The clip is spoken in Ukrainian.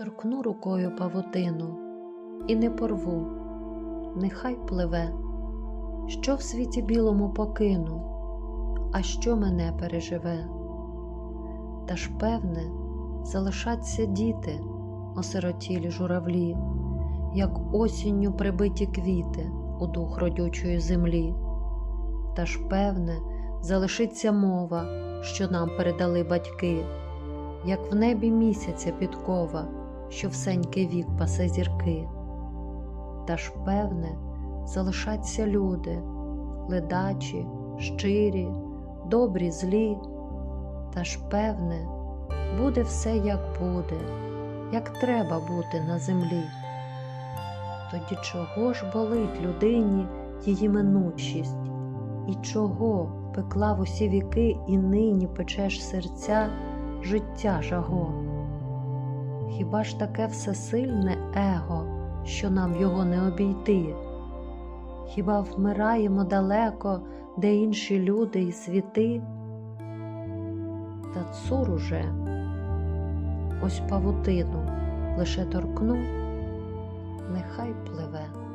торкну рукою павутину і не порву, нехай пливе, що в світі білому покину, а що мене переживе. Та ж, певне, залишаться діти, осиротілі журавлі, як осінню прибиті квіти у дух родючої землі. Та ж, певне, залишиться мова, що нам передали батьки, як в небі місяця підкова, що всенький вік пасе зірки. Та ж, певне, залишаться люди, ледачі, щирі, добрі, злі. Та ж, певне, буде все, як буде, як треба бути на землі. Тоді чого ж болить людині її минучість, і чого пекла в усі віки і нині печеш серця життя жаго? Хіба ж таке всесильне его, що нам його не обійти? Хіба вмираємо далеко, де інші люди і світи? Та цур уже, ось павутину лише торкну, нехай пливе.